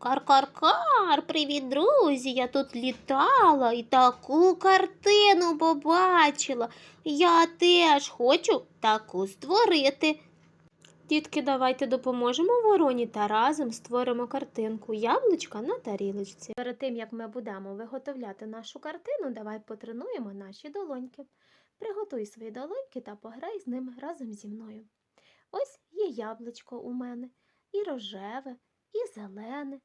Кар-кар-кар, привіт, друзі! Я тут літала і таку картину побачила. Я теж хочу таку створити. Дітки, давайте допоможемо вороні та разом створимо картинку яблучка на тарілочці. Перед тим, як ми будемо виготовляти нашу картину, давай потренуємо наші долоньки. Приготуй свої долоньки та пограй з ними разом зі мною. Ось є яблучко у мене, і рожеве, і зелене,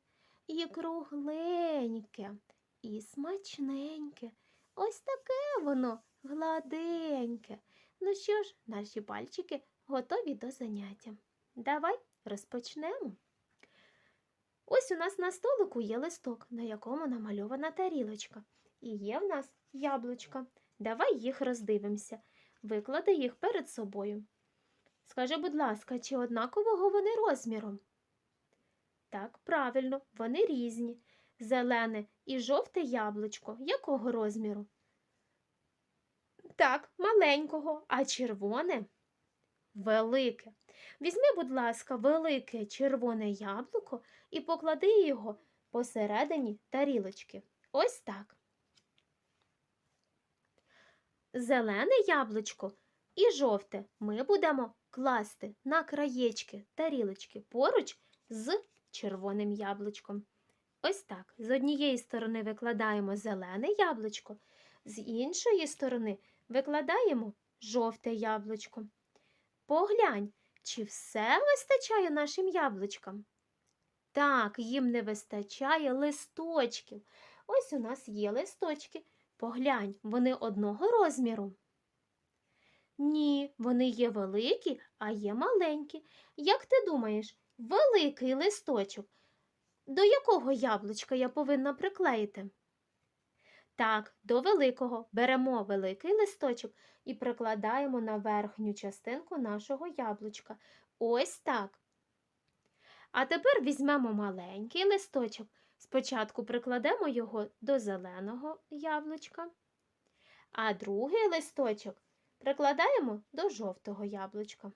і кругленьке, і смачненьке. Ось таке воно гладеньке. Ну що ж, наші пальчики готові до заняття. Давай розпочнемо. Ось у нас на столику є листок, на якому намальована тарілочка. І є в нас яблучка. Давай їх роздивимося. Виклади їх перед собою. Скажи, будь ласка, чи однакового вони розміром? Так, правильно, вони різні. Зелене і жовте яблучко. Якого розміру? Так, маленького, а червоне велике. Візьми, будь ласка, велике червоне яблуко і поклади його посередині тарілочки. Ось так. Зелене яблучко і жовте ми будемо класти на краєчки тарілочки поруч з червоним яблучком. Ось так. З однієї сторони викладаємо зелене яблучко, з іншої сторони викладаємо жовте яблучко. Поглянь, чи все вистачає нашим яблучкам? Так, їм не вистачає листочків. Ось у нас є листочки. Поглянь, вони одного розміру. Ні, вони є великі, а є маленькі. Як ти думаєш, великий листочок? До якого яблучка я повинна приклеїти? Так, до великого беремо великий листочок і прикладаємо на верхню частинку нашого яблучка. Ось так. А тепер візьмемо маленький листочок. Спочатку прикладемо його до зеленого яблучка, а другий листочок прикладаємо до жовтого яблучка.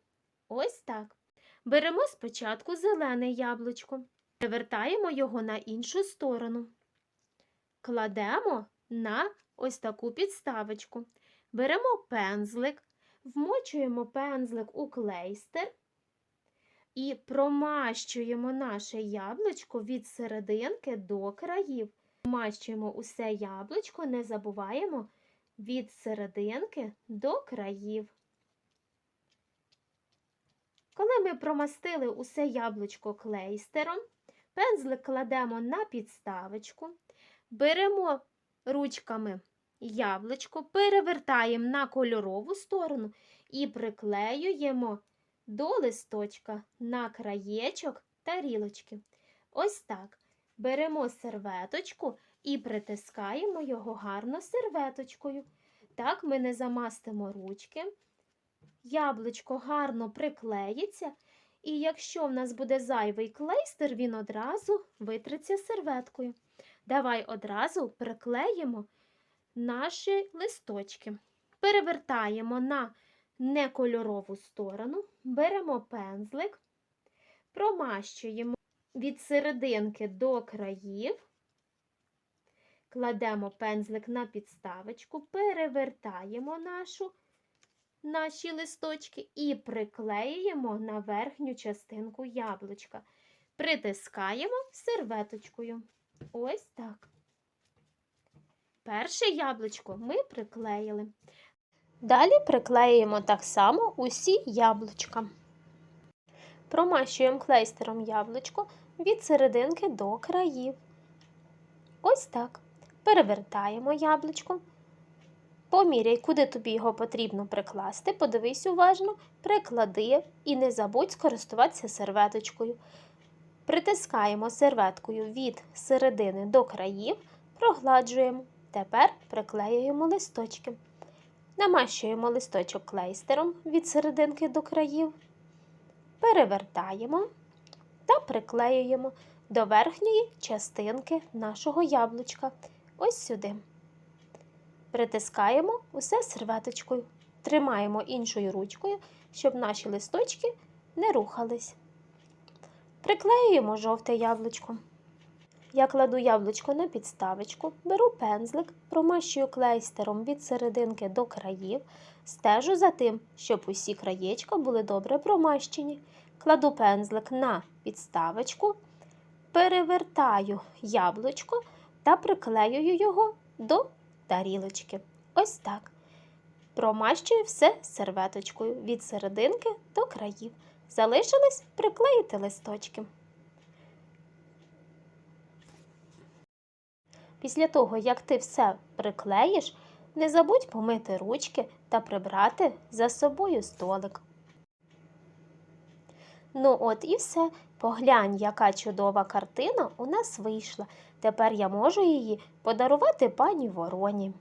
Ось так. Беремо спочатку зелене яблучко, перевертаємо його на іншу сторону. Кладемо на ось таку підставочку. Беремо пензлик, вмочуємо пензлик у клейстер і промащуємо наше яблучко від серединки до країв. Промащуємо усе яблучко, не забуваємо від серединки до країв. Коли ми промастили усе яблучко клейстером, пензлик кладемо на підставочку, беремо ручками яблучко, перевертаємо на кольорову сторону і приклеюємо до листочка на краєчок тарілочки. Ось так. Беремо серветочку і притискаємо його гарно серветочкою. Так ми не замастимо ручки. Яблучко гарно приклеїться, і якщо в нас буде зайвий клейстер, він одразу витреться серветкою. Давай одразу приклеїмо наші листочки. Перевертаємо на некольорову сторону, беремо пензлик, промащуємо від серединки до країв, кладемо пензлик на підставочку, перевертаємо нашу, наші листочки і приклеюємо на верхню частинку яблучка. Притискаємо серветочкою. Ось так. Перше яблучко ми приклеїли. Далі приклеюємо так само усі яблучка. Промащуємо клейстером яблучко від серединки до країв. Ось так. Перевертаємо яблучко. Поміряй, куди тобі його потрібно прикласти. Подивись уважно, приклади і не забудь скористуватися серветочкою. Притискаємо серветкою від середини до країв, прогладжуємо. Тепер приклеюємо листочки. Намащуємо листочок клейстером від серединки до країв, перевертаємо та приклеюємо до верхньої частинки нашого яблучка. Ось сюди. Притискаємо усе серветочкою. Тримаємо іншою ручкою, щоб наші листочки не рухались. Приклеюємо жовте яблучко. Я кладу яблучко на підставочку, беру пензлик, промащую клейстером від серединки до країв, стежу за тим, щоб усі краєчка були добре промащені. Кладу пензлик на підставочку, перевертаю яблучко та приклеюю його до тарілочки. Ось так. Промащую все серветочкою від серединки до країв. Залишилось приклеїти листочки. Після того, як ти все приклеїш, не забудь помити ручки та прибрати за собою столик. Ну от і все. Поглянь, яка чудова картина у нас вийшла. Тепер я можу її подарувати пані вороні.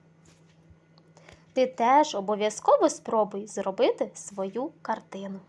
Ти теж обов'язково спробуй зробити свою картину.